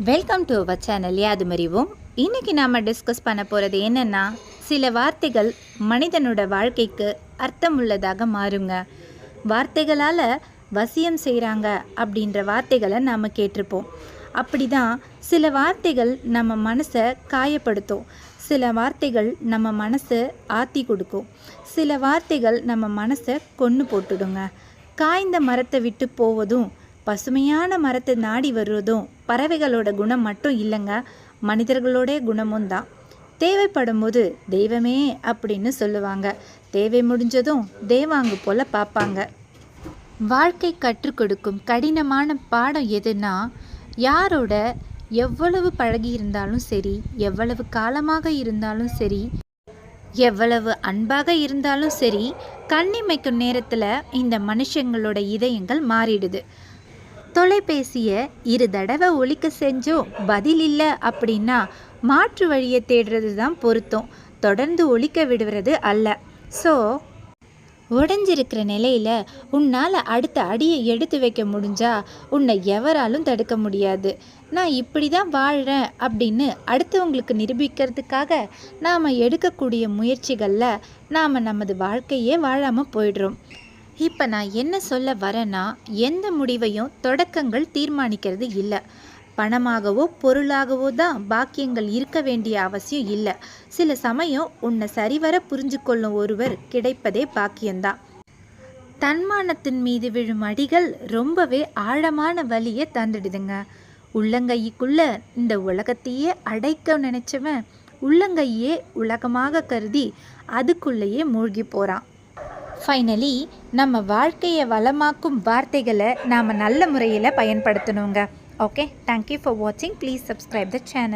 Welcome to our channel யாது மறிவோம் இன்றைக்கி நாம் டிஸ்கஸ் பண்ண போகிறது என்னென்னா சில வார்த்தைகள் மனிதனோட வாழ்க்கைக்கு அர்த்தம் உள்ளதாக மாறுங்க. வார்த்தைகளால் வசியம் செய்கிறாங்க அப்படின்ற வார்த்தைகளை நாம் கேட்டிருப்போம். அப்படி தான் சில வார்த்தைகள் நம்ம மனசை காயப்படுத்தும். சில வார்த்தைகள் நம்ம மனசை ஆற்றி கொடுக்கும். சில வார்த்தைகள் நம்ம மனசை கொன்று போட்டுடுங்க. காய்ந்த மரத்தை விட்டு போவதும் பசுமையான மரத்தை நாடி வருவதும் பறவைகளோட குணம் மட்டும் இல்லைங்க. மனிதர்களோட குணமும் தான். தேவைப்படும் போது தெய்வமே அப்படின்னு சொல்லுவாங்க. தேவை முடிஞ்சதும் தேவாங்கு போல பார்ப்பாங்க. வாழ்க்கை கற்றுக் கொடுக்கும் கடினமான பாடம் எதுனா யாரோட எவ்வளவு பழகி இருந்தாலும் சரி எவ்வளவு காலமாக இருந்தாலும் சரி எவ்வளவு அன்பாக இருந்தாலும் சரி கண்ணிமைக்கும் நேரத்தில் இந்த மனுஷங்களோட இதயங்கள் மாறிடுது. தொலைபேசியை இரு தடவை ஒழிக்க செஞ்சோம். பதில் இல்லை அப்படின்னா மாற்று வழியை தேடுறது தான் பொருத்தம். தொடர்ந்து ஒழிக்க விடுறது அல்ல. ஸோ உடஞ்சிருக்கிற நிலையில் உன்னால் அடுத்த அடியை எடுத்து வைக்க முடிஞ்சா உன்னை எவராலும் தடுக்க முடியாது. நான் இப்படி தான் வாழ்கிறேன் அப்படின்னு அடுத்தவங்களுக்கு நிரூபிக்கிறதுக்காக நாம் எடுக்கக்கூடிய முயற்சிகளில் நாம் நமது வாழ்க்கையே வாழாமல் போயிடுறோம். இப்போ நான் என்ன சொல்ல வரேன்னா எந்த முடிவையும் தொடக்கங்கள் தீர்மானிக்கிறது இல்லை. பணமாகவோ பொருளாகவோ தான் பாக்கியங்கள் இருக்க வேண்டிய அவசியம் இல்லை. சில சமயம் உன்னை சரிவர புரிஞ்சு கொள்ளும் ஒருவர் கிடைப்பதே பாக்கியம்தான். தன்மானத்தின் மீது விழும் அடிகள் ரொம்பவே ஆழமான வழியை தந்துடுதுங்க. உள்ளங்கைக்குள்ள இந்த உலகத்தையே அடைக்க நினைச்சவன் உள்ளங்கையே உலகமாக கருதி அதுக்குள்ளேயே மூழ்கி போகிறான் ஃபைனலி நம்ம வாழ்க்கையை வளமாக்கும் வார்த்தைகளை நாம் நல்ல முறையில் பயன்படுத்தணுங்க. ஓகே தேங்க்யூ ஃபார் வாட்சிங் ப்ளீஸ் சப்ஸ்கிரைப் த சேனல்